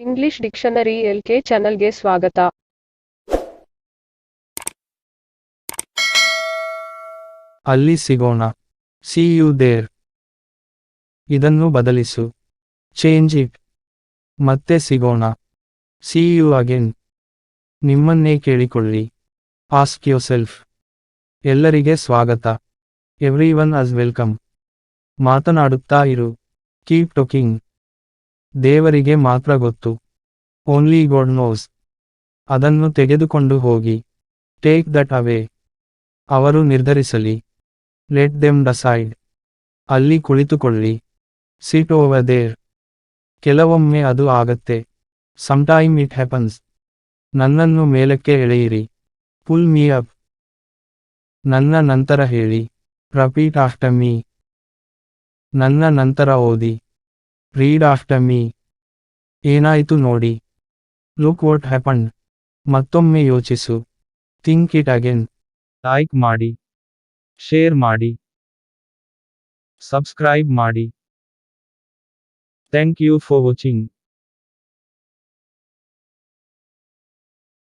English dictionary ಎಲ್ಕೆ ಚಾನಲ್ಗೆ ಸ್ವಾಗತ. ಅಲ್ಲಿ ಸಿಗೋಣ. ಸಿ ಯು ದೇರ್ ಇದನ್ನು ಬದಲಿಸು. ಚೇಂಜ್ ಇಟ್ ಮತ್ತೆ ಸಿಗೋಣ. ಸಿ ಯು ಅಗೇನ್ ನಿಮ್ಮನ್ನೇ ಕೇಳಿಕೊಳ್ಳಿ. ಆಸ್ಕ್ ಯೋ ಸೆಲ್ಫ್ ಎಲ್ಲರಿಗೆ ಸ್ವಾಗತ. ಎವ್ರಿ ಒನ್ ಅಸ್ ವೆಲ್ಕಮ್ ಮಾತನಾಡುತ್ತಾ ಇರು. ಕೀಪ್ ಟೊಕಿಂಗ್ ದೇವರಿಗೆ ಮಾತ್ರ ಗೊತ್ತು. ಓನ್ಲಿ ಗೋಡ್ ನೋಸ್ ಅದನ್ನು ತೆಗೆದುಕೊಂಡು ಹೋಗಿ. ಟೇಕ್ ದಟ್ ಅವೇ ಅವರು ನಿರ್ಧರಿಸಲಿ. ಲೆಟ್ ದೆಮ್ ಡಸೈಡ್ ಅಲ್ಲಿ ಕುಳಿತುಕೊಳ್ಳಿ. ಸಿಟ್ ಓವರ್ ದೇರ್ ಕೆಲವೊಮ್ಮೆ ಅದು ಆಗತ್ತೆ. ಸಮ್ಟೈಮ್ ಇಟ್ ಹ್ಯಾಪನ್ಸ್ ನನ್ನನ್ನು ಮೇಲಕ್ಕೆ ಎಳೆಯಿರಿ. ಪುಲ್ ಮೀ ಅಪ್ ನನ್ನ ನಂತರ ಹೇಳಿ. ರಪೀಟ್ ಆಫ್ಟರ್ ಮೀ ನನ್ನ ನಂತರ ಓದಿ. ರೀಡ್ ಆಫ್ಟರ್ ಮೀ ಏನಾಯಿತು ನೋಡಿ ಲುಕ್ ವಾಟ್ ಹ್ಯಾಪಂಡ್ ಮತ್ತೊಮ್ಮೆ ಯೋಚಿಸು ಥಿಂಕ್ ಇಟ್ ಅಗೇನ್ ಲೈಕ್ ಮಾಡಿ ಶೇರ್ ಮಾಡಿ ಸಬ್ಸ್ಕ್ರೈಬ್ ಮಾಡಿ ಥ್ಯಾಂಕ್ ಯು ಫಾರ್ ವಾಚಿಂಗ್